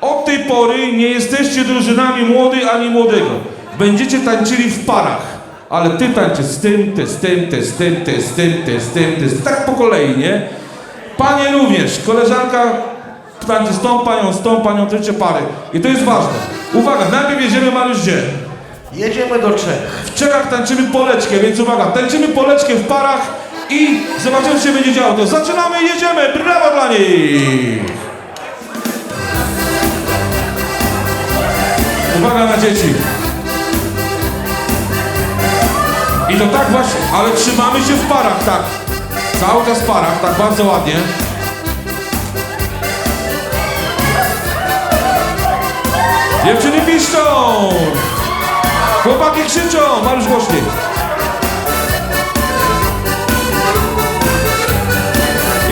Od tej pory nie jesteście drużynami młody ani młodego. Będziecie tańczyli w parach. Ale ty tańczysz z tym, ty z tym, ty z tym, ty z tym, ty z tym, ty z tym. Tak po kolei, nie? Panie również, koleżanka tańczy z tą panią, z tą panią, tańczy pary. I to jest ważne. Uwaga, najpierw jedziemy Mariusz gdzie? Jedziemy do Czech. W Czechach tańczymy poleczkę, więc uwaga, tańczymy poleczkę w parach i zobaczymy, co się będzie działo. To zaczynamy, jedziemy, brawo dla nich! Uwaga na dzieci. I to tak właśnie, ale trzymamy się w parach, tak. Cały czas w parach, tak bardzo ładnie. Dziewczyny piszczą! Chłopaki krzyczą! Mariusz głośniej.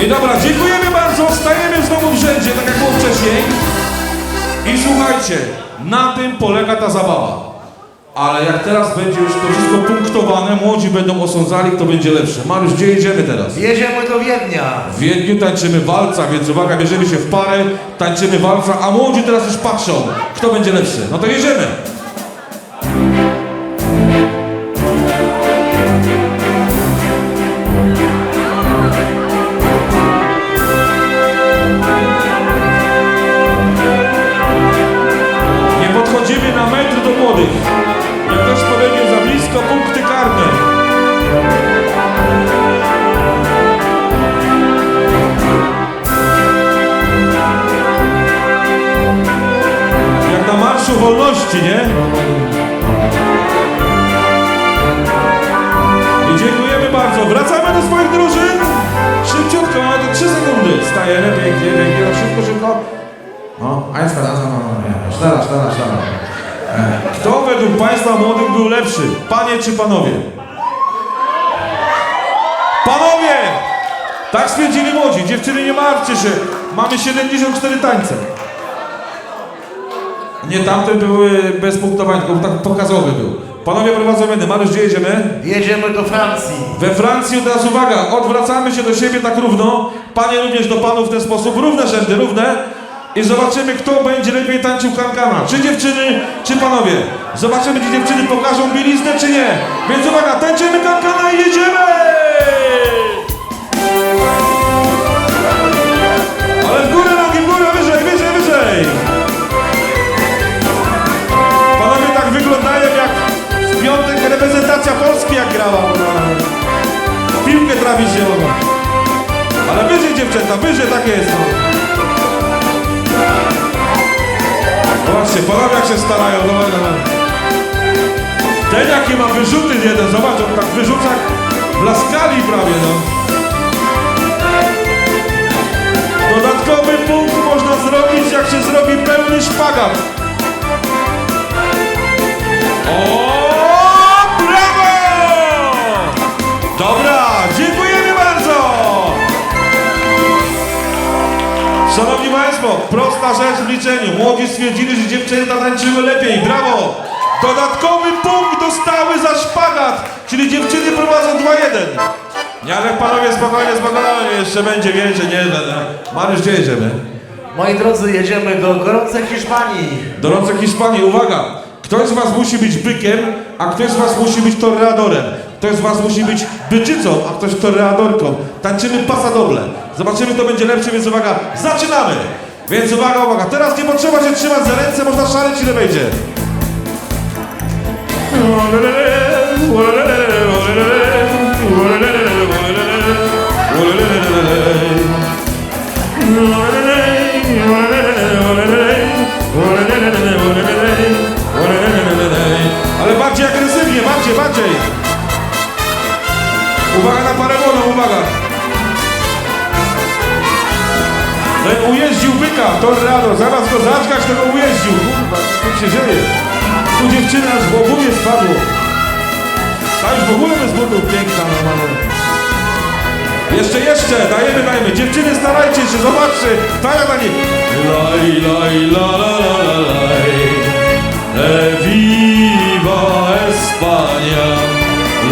I dobra, dziękujemy bardzo. Stajemy znowu w rzędzie, tak jak było wcześniej. I słuchajcie, na tym polega ta zabawa. Ale jak teraz będzie już to wszystko punktowane, młodzi będą osądzali, kto będzie lepszy. Mariusz, gdzie jedziemy teraz? Jedziemy do Wiednia. W Wiedniu tańczymy walca, więc uwaga, bierzemy się w parę, tańczymy walca, a młodzi teraz już patrzą, kto będzie lepszy. No to jedziemy. Nie? I dziękujemy bardzo. Wracamy do swoich drużyn. Szybciutko, mamy to 3 sekundy. Stajemy, pięknie, pięknie, szybko, szybko. No, teraz, no, no, no, sztara, sztara, sztara. E, Kto według Państwa młodych był lepszy? Panie czy panowie? Panowie! Tak stwierdzili młodzi. Dziewczyny, nie martwcie się. Mamy 74 tańce. Nie, tamte były bez punktowania, tylko tak pokazowy był. Panowie prowadzą będę. Mariusz, gdzie jedziemy? Jedziemy do Francji. We Francji teraz uwaga, odwracamy się do siebie tak równo. Panie również do panów w ten sposób, równe rzędy, równe. I zobaczymy, kto będzie lepiej tańczył kankana. Czy dziewczyny, czy panowie. Zobaczymy, czy dziewczyny pokażą bieliznę, czy nie. Więc uwaga, tańczymy kankana i jedziemy! Dziewczęta, wyżej tak jest. No. Zobaczcie, panowie jak się starają. Zobacz, zobacz. Ten jaki ma wyrzuty jeden, zobacz, on tak wyrzuca jak w laskali prawie, no. Dodatkowy punkt można zrobić, jak się zrobi pełny szpagat. Prosta rzecz w liczeniu. Młodzi stwierdzili, że dziewczyny tańczyły lepiej. Brawo! Dodatkowy punkt dostały za szpagat, czyli dziewczyny prowadzą 2-1. Nie, ale panowie spokojnie, spokojnie, jeszcze będzie więcej, nie? Mariusz, gdzie jedziemy? Moi drodzy, jedziemy do gorącej Hiszpanii. Gorące Hiszpanii, uwaga! Ktoś z was musi być bykiem, a ktoś z was musi być toreadorem. Ktoś z was musi być byczycą, a ktoś toreadorką. Tańczymy pasadoble. Zobaczymy, kto będzie lepszy, więc uwaga, zaczynamy! Więc uwaga, uwaga, teraz nie potrzeba się trzymać za ręce, można szaleć ile wejdzie. Ale bardziej agresywnie, bardziej, bardziej. Uwaga na paragoną, uwaga. Ten ujeździł byka, tornado, zamiast go zaczkać, tego ujeździł. Kurwa, co się dzieje? Tu dziewczyna aż w obuwie spadło. Ta już w ogóle bez butów, piękna normalna. Jeszcze, jeszcze, dajemy, dajemy. Dziewczyny, starajcie się, zobaczcie. Jak na nie. Laj, laj, la, la, la, la, laj. E.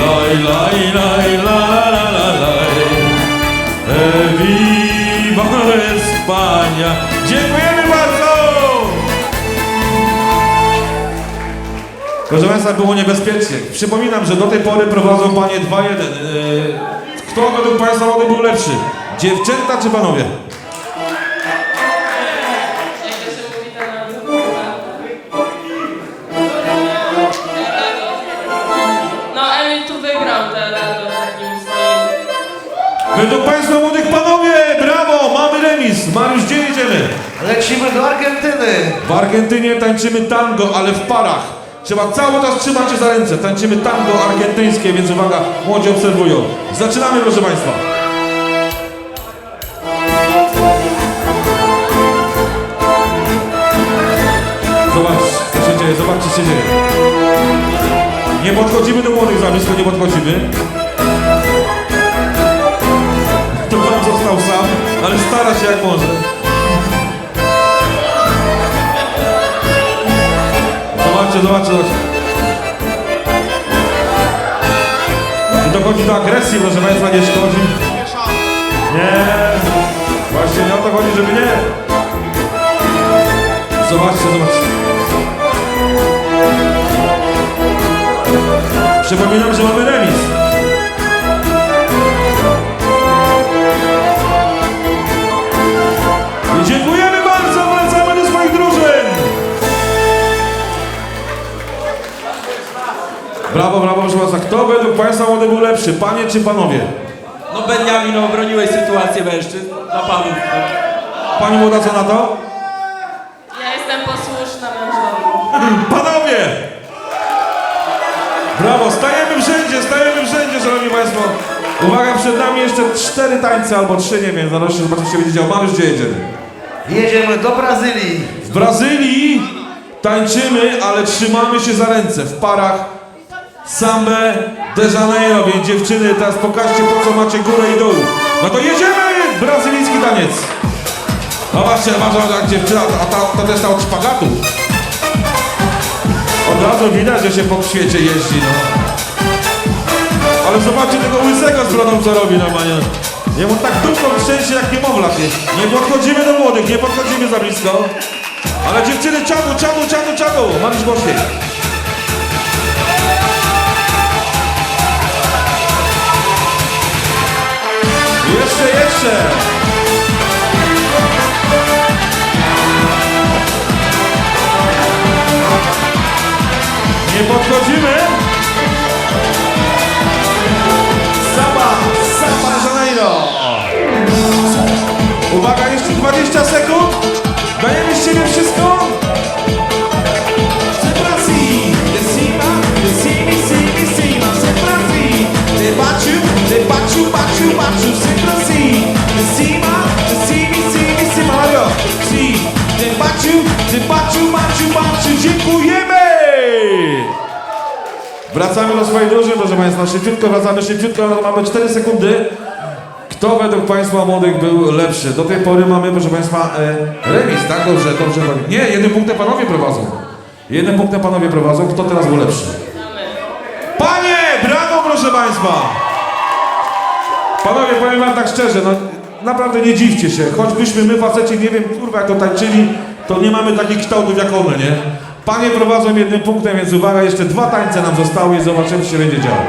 Laj, laj, laj, la, la, la, la, laj. E Hiszpania. Dziękujemy bardzo! Proszę Państwa, było niebezpiecznie. Przypominam, że do tej pory prowadzą Panie 2-1. E, kto według Państwa młody był lepszy? Dziewczęta czy Panowie? Według Państwa młodych panowie! Remis. Mariusz, gdzie jedziemy? Lecimy do Argentyny. W Argentynie tańczymy tango, ale w parach. Trzeba cały czas trzymać się za ręce. Tańczymy tango argentyńskie, więc uwaga, młodzi obserwują. Zaczynamy, proszę Państwa. Zobacz, co się dzieje, zobacz, co się dzieje. Nie podchodzimy do młodych za blisko, nie podchodzimy. To pan został sam, ale stara się jak może. Zobaczcie, zobaczcie, zobaczcie. Dochodzi do agresji, proszę Państwa, nie szkodzi. Nie, właśnie nie o to chodzi, żeby nie. Zobaczcie, zobaczcie. Przypominam, że mamy Brawo, brawo, proszę Państwa. Kto według Państwa młody był lepszy? Panie czy Panowie? No Benjamin, obroniłeś sytuację mężczyzn dla panów. Pani młoda, co na to? Ja jestem posłuszna mężowi. Panowie! Brawo, stajemy w rzędzie, stajemy w rzędzie, szanowni państwo. Uwaga, przed nami jeszcze cztery tańce albo trzy, nie wiem, zależy, zobaczycie, będzie działo. Mamy już gdzie jedziemy. Jedziemy do Brazylii. W Brazylii tańczymy, ale trzymamy się za ręce w parach. Sambę de Janeiro, więc dziewczyny, teraz pokażcie po co macie górę i dół. No to jedziemy! Brazylijski taniec. No właśnie, masz jak dziewczyna, a ta, ta też ta od szpagatu. Od razu widać, że się po świecie jeździ, no. Ale zobaczcie tego łysego z brodą, co robi normalnie. Jemu tak dupą trzęsie jak niemowlak. Nie, nie podchodzimy do młodych, nie podchodzimy za blisko. Ale dziewczyny, czadu, czadu, czadu, czadu. Mariusz głośniej. Jeszcze, jeszcze. Nie podchodzimy. Saba, Saba Janeiro. Uwaga, jeszcze 20 sekund. Dajemy z siebie wszystko. Sempre assim, de cima, Wracamy do swojej drużyny, proszę Państwa. Szybciutko wracamy, szybciutko. no, Mamy 4 sekundy. Kto według Państwa młodych był lepszy? Do tej pory mamy, proszę Państwa, e, remis, tak? Dobrze, dobrze. Nie, jednym punktem Panowie prowadzą. Jednym punktem Panowie prowadzą. Kto teraz był lepszy? Panie! Brawo, proszę Państwa! Panowie, powiem Wam tak szczerze, no naprawdę nie dziwcie się. Choćbyśmy my faceci, nie wiem, kurwa, jak to tańczyli, to nie mamy takich kształtów jak one, nie? Panie prowadzą jednym punktem, więc uwaga, jeszcze dwa tańce nam zostały i zobaczymy, co się będzie działo.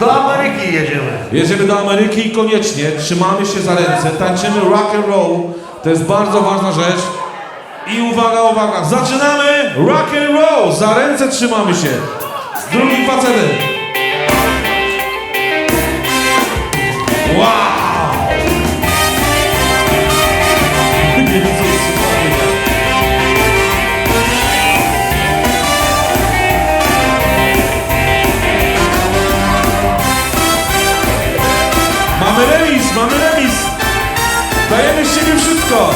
Do Ameryki jedziemy. Jedziemy do Ameryki i koniecznie trzymamy się za ręce, tańczymy rock and roll. To jest bardzo ważna rzecz. I uwaga, uwaga, zaczynamy rock and roll. Za ręce trzymamy się. Z drugim facetem. Wow! Mamy remis, mamy remis. Dajemy z siebie wszystko.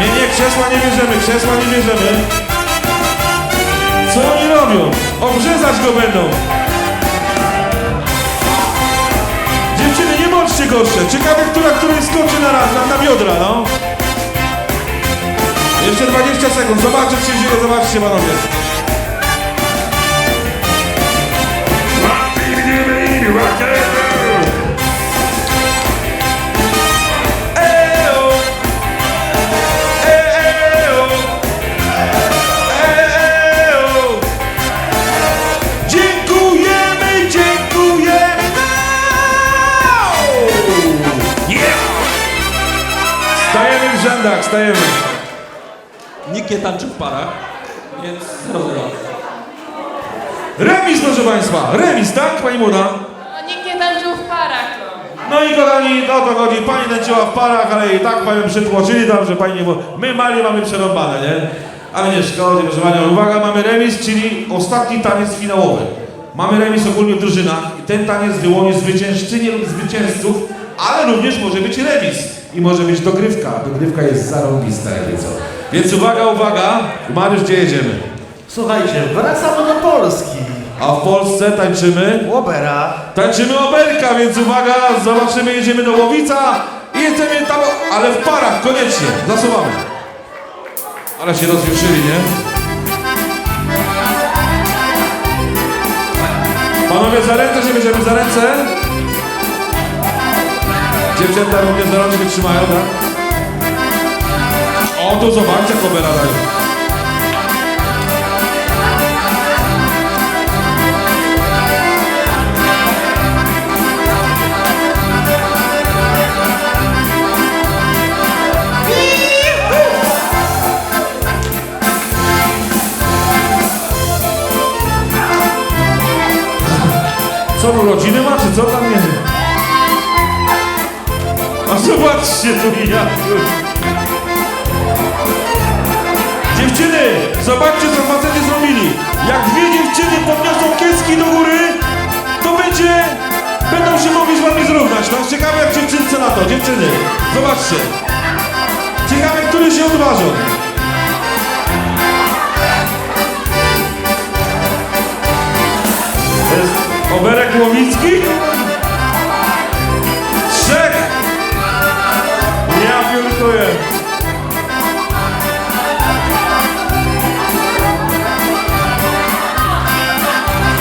Nie, nie, krzesła nie bierzemy, krzesła nie bierzemy. Co oni robią? Obrzezać go będą. Gorsze. Ciekawe, która której skoczy na raz, na, biodra, no. Jeszcze 20 sekund. Zobaczcie, co się dzieje. Zobaczcie, panowie. Eo! W rzędach, stajemy. Nikt nie tańczy w parach, więc rozumiem. Remis, proszę Państwa, remis, tak, Pani Młoda? No, nikt nie tańczył w parach, no. No i kochani, o to chodzi. Pani tańczyła w parach, ale i tak Panią przytłoczyli tam, że Pani nie było. My mali mamy przerąbane, nie? Ale nie szkodzi, proszę Panią. Uwaga, mamy remis, czyli ostatni taniec finałowy. Mamy remis ogólnie w drużynach i ten taniec wyłoni zwyciężczynię lub zwycięzców, ale również może być remis i może być dogrywka. Dogrywka jest zarąbista, jakby co. Więc uwaga, uwaga. Mariusz, gdzie jedziemy? Słuchajcie, wracamy do Polski. A w Polsce tańczymy Opera. Tańczymy oberka, więc uwaga, zobaczymy, jedziemy do Łowica i jedziemy tam, ale w parach, koniecznie, zasuwamy. Ale się rozjuszyli, nie? Panowie, za ręce się bierzemy, za ręce. Dziewczęta również za rączkę trzymają, tak? O, tu zobaczcie, jak obera daje. Co, no A zobaczcie tu ja. Dziewczyny, zobaczcie co facety zrobili. Jak dwie dziewczyny podniosą kieski do góry, to będzie... Będą się mogli z wami zrównać. No ciekawe jak dziewczynce na to. Dziewczyny, zobaczcie. Ciekawe, który się odważą. To jest Oberek Łowicki? Ja piórkuję.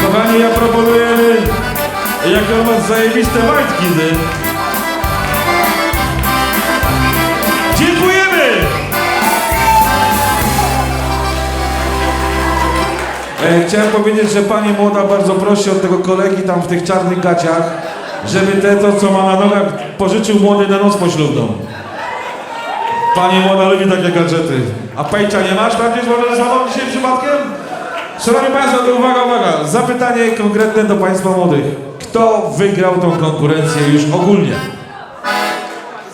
Kochani, ja proponuję, jak on ma zajebiste majtki, ty. Dziękujemy! E, chciałem powiedzieć, że pani młoda bardzo prosi od tego kolegi tam w tych czarnych gaciach, żeby te to, co ma na nogach, pożyczył młody na noc poślubną. Pani młoda lubi takie gadżety. A pejcza nie masz tam gdzieś może ze sobą dzisiaj przypadkiem? Szanowni Państwo, to uwaga, uwaga. Zapytanie konkretne do Państwa młodych. Kto wygrał tą konkurencję już ogólnie?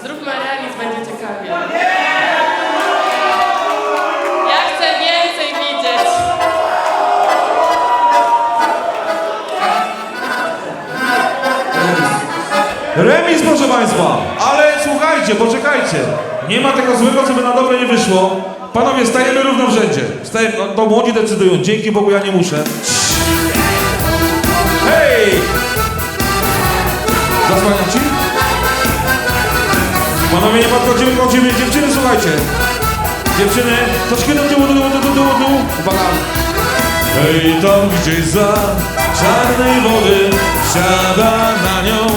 Zróbmy remis, będzie ciekawie. Ja chcę więcej widzieć. Remis, proszę Państwa, ale słuchajcie, poczekajcie. Nie ma tego złego, co by na dobre nie wyszło. Panowie, stajemy równo w rzędzie. Stajemy, no, to młodzi decydują. Dzięki Bogu ja nie muszę. Hej! Zasłaniam ci? Panowie, nie podchodzimy, podchodzimy. Dziewczyny, słuchajcie. Dziewczyny, troszkę do tyłu, do tyłu, do tyłu, do tyłu. Uwaga. Hej, tam gdzieś za czarnej wody Siada na nią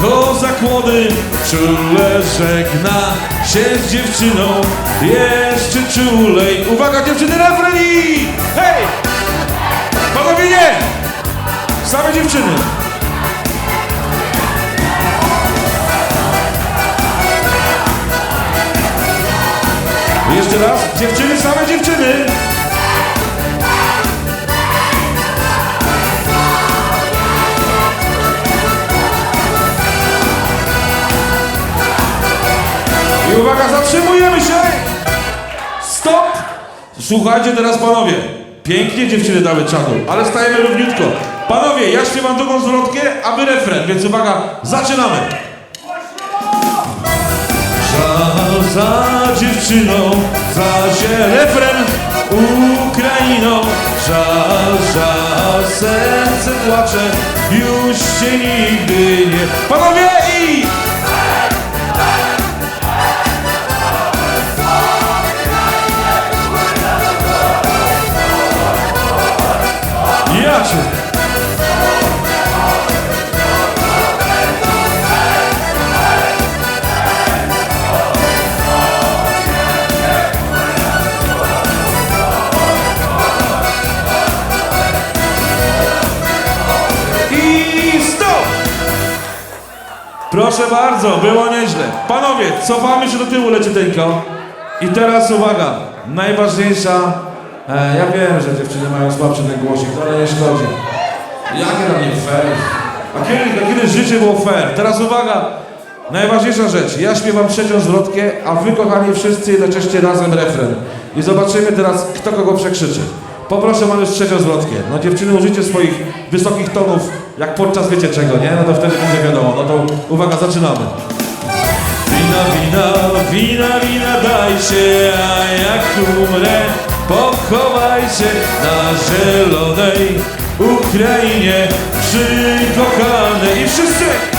kozak młody Czule żegna się z dziewczyną Jeszcze czulej Uwaga dziewczyny, refreni! Hej! Panowie nie! Same dziewczyny Jeszcze raz, dziewczyny, same dziewczyny się! Stop! Słuchajcie teraz panowie. Pięknie dziewczyny dały czadu, ale stajemy równiutko. Panowie, ja śpiewam drugą zwrotkę, a wy refren, więc uwaga, zaczynamy. Żal za dziewczyną, za się refren Ukrainą. Żal, żal, serce płacze, już się nigdy nie... Panowie i... Maciu. I stop! Proszę bardzo, było nieźle. Panowie, cofamy się do tyłu leciuteńko. I teraz uwaga, najważniejsza E, ja wiem, że dziewczyny mają słabszy ten głosik, ale nie szkodzi. Jakie na nie fair? A kiedy, a kiedy życie było fair? Teraz uwaga, najważniejsza rzecz. Ja śpiewam trzecią zwrotkę, a wy kochani wszyscy jednocześnie razem refren. I zobaczymy teraz, kto kogo przekrzyczy. Poproszę Mariusz trzecią zwrotkę. No dziewczyny użycie swoich wysokich tonów, jak podczas wiecie czego, nie? No to wtedy będzie wiadomo. No to uwaga, zaczynamy. Wina, wina, wina, wina dajcie, a jak umrę, pochowaj się na zielonej Ukrainie, przy kochanej i wszyscy!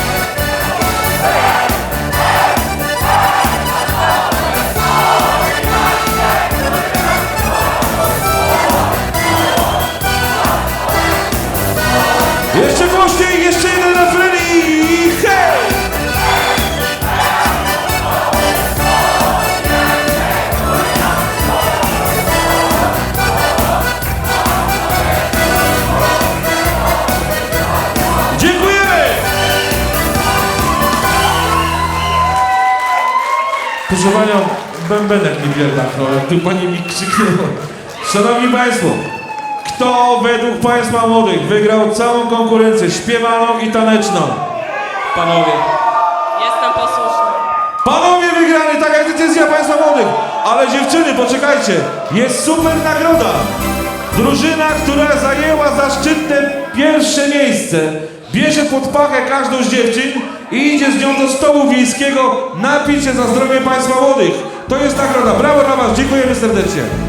Proszę Panią, bębenek mi pierdaknął, jak tu Pani mi krzyknęła. Szanowni Państwo, kto według Państwa młodych wygrał całą konkurencję śpiewaną i taneczną? Panowie. Jestem posłuszna. Panowie wygrali, taka jest decyzja Państwa młodych. Ale dziewczyny, poczekajcie, jest super nagroda. Drużyna, która zajęła zaszczytne pierwsze miejsce, bierze pod pachę każdą z dziewczyn i idzie z nią do stołu wiejskiego napić się za zdrowie Państwa młodych. To jest nagroda. Brawo dla Was, dziękujemy serdecznie.